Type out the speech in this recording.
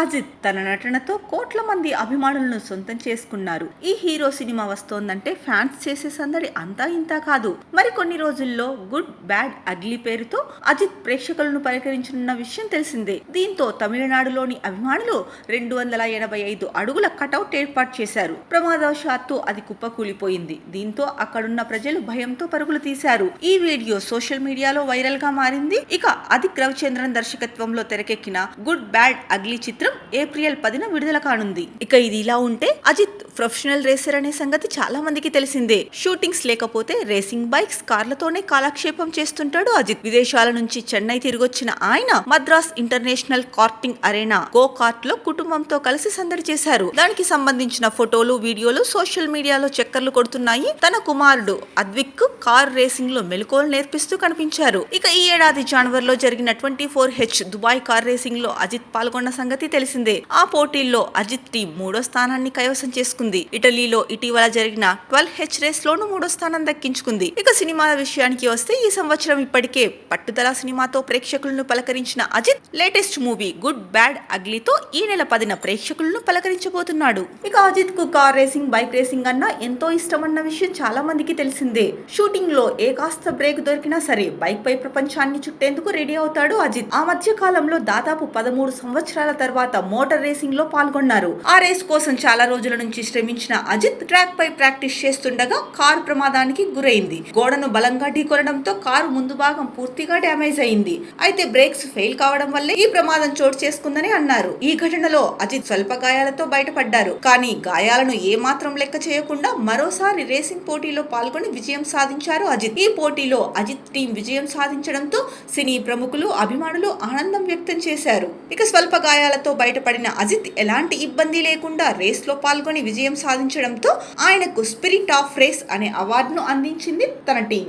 అజిత్ తన నటనతో కోట్ల మంది అభిమానులను సొంతం చేసుకున్నారు. ఈ హీరో సినిమా వస్తోందంటే ఫ్యాన్స్ చేసే సందడి అంతా ఇంతా కాదు. మరికొన్ని రోజుల్లో గుడ్ బ్యాడ్ అగ్లీ పేరుతో అజిత్ ప్రేక్షకులను పలకరించనున్న విషయం తెలిసిందే. దీంతో తమిళనాడులోని అభిమానులు రెండు వందల ఎనభై ఐదు అడుగుల కటౌట్ ఏర్పాటు చేశారు. ప్రమాదవశాత్తు అది కుప్పకూలిపోయింది. దీంతో అక్కడున్న ప్రజలు భయంతో పరుగులు తీశారు. ఈ వీడియో సోషల్ మీడియాలో వైరల్గా మారింది. ఇక అదిక్ రవిచంద్రన్ దర్శకత్వంలో తెరకెక్కిన గుడ్ బ్యాడ్ అగ్లీ చిత్రం ఏప్రిల్ పదిన విడుదల కానుంది. ఇక ఇది ఇలా ఉంటే అజిత్ ప్రొఫెషనల్ రేసర్ అనే సంగతి చాలా మందికి తెలిసిందే. షూటింగ్స్ లేకపోతే రేసింగ్ బైక్స్ కార్లతోనే కాలక్షేపం చేస్తుంటాడు అజిత్. విదేశాల నుంచి చెన్నై తిరిగొచ్చిన ఆయన Madras international karting arena go కార్ట్లో కుటుంబంతో కలిసి సందడి చేశారు. దానికి సంబంధించిన ఫోటోలు వీడియోలు సోషల్ మీడియాలో చక్కర్లు కొడుతున్నాయి. తన కుమారుడు అద్విక్ కార్ రేసింగ్లో మెలకువలు నేర్పిస్తూ కనిపించారు. ఇక ఈ ఏడాది జనవరి లో జరిగిన twenty four H Dubai car రేసింగ్లో Ajith పాల్గొన్న సంగతి తెలిసిందే. ఆ పోటీల్లో అజిత్ టీం మూడో స్థానాన్ని కైవసం చేసుకుంది ఇటలీలో ఇటీవల జరిగిన ట్వెల్వ్ హెచ్ రేస్ లోను మూడో స్థానం దక్కించుకుంది. ఇక సినిమాల విషయానికి వస్తే ఈ సంవత్సరం ఇప్పటికే పట్టుదల సినిమాతో ప్రేక్షకులను పలకరించిన Ajith latest movie good bad అగ్లీతో ఈ నెల పదిన ప్రేక్షకులను పలకరించబోతున్నాడు. ఇక అజిత్కు కార్ రేసింగ్ బైక్ రేసింగ్ అన్న ఎంతో ఇష్టమన్న విషయం చాలా మందికి తెలిసిందే. షూటింగ్లో ఏ కాస్త బ్రేక్ దొరికినా సరే బైక్ పై ప్రపంచాన్ని చుట్టేందుకు రెడీ అవుతాడు అజిత్. ఆ మధ్య కాలంలో దాదాపు పదమూడు సంవత్సరాల తర్వాత మోటార్ రేసింగ్లో పాల్గొన్నారు. ఆ రేస్ కోసం చాలా రోజుల నుంచి శ్రమించిన అజిత్ ట్రాక్ పై ప్రాక్టీస్ చేస్తుండగా కారు ప్రమాదానికి గురైంది. గోడను బలంగా ఢీకొనడంతో కారు ముందు భాగం పూర్తిగా డ్యామేజ్ అయింది. అయితే బ్రేక్స్ ఫెయిల్ కావడం వల్లే ఈ ప్రమాదం చోటు చేసుకుందని అన్నారు. ఈ ఘటనలో అజిత్ స్వల్ప గాయాలతో బయటపడ్డారు. కానీ గాయాలను ఏమాత్రం లెక్క చేయకుండా మరోసారి రేసింగ్ పోటీలో పాల్గొని విజయం సాధించారు అజిత్. ఈ పోటీలో అజిత్ టీం విజయం సాధించడంతో సినీ ప్రముఖులు అభిమానులు ఆనందం వ్యక్తం చేశారు. ఇక స్వల్ప గాయాలతో బయటపడిన అజిత్ ఎలాంటి ఇబ్బంది లేకుండా రేస్లో పాల్గొని విజయం సాధించడంతో ఆయనకు స్పిరిట్ ఆఫ్ రేస్ అనే అవార్డును అందించింది తన టీం.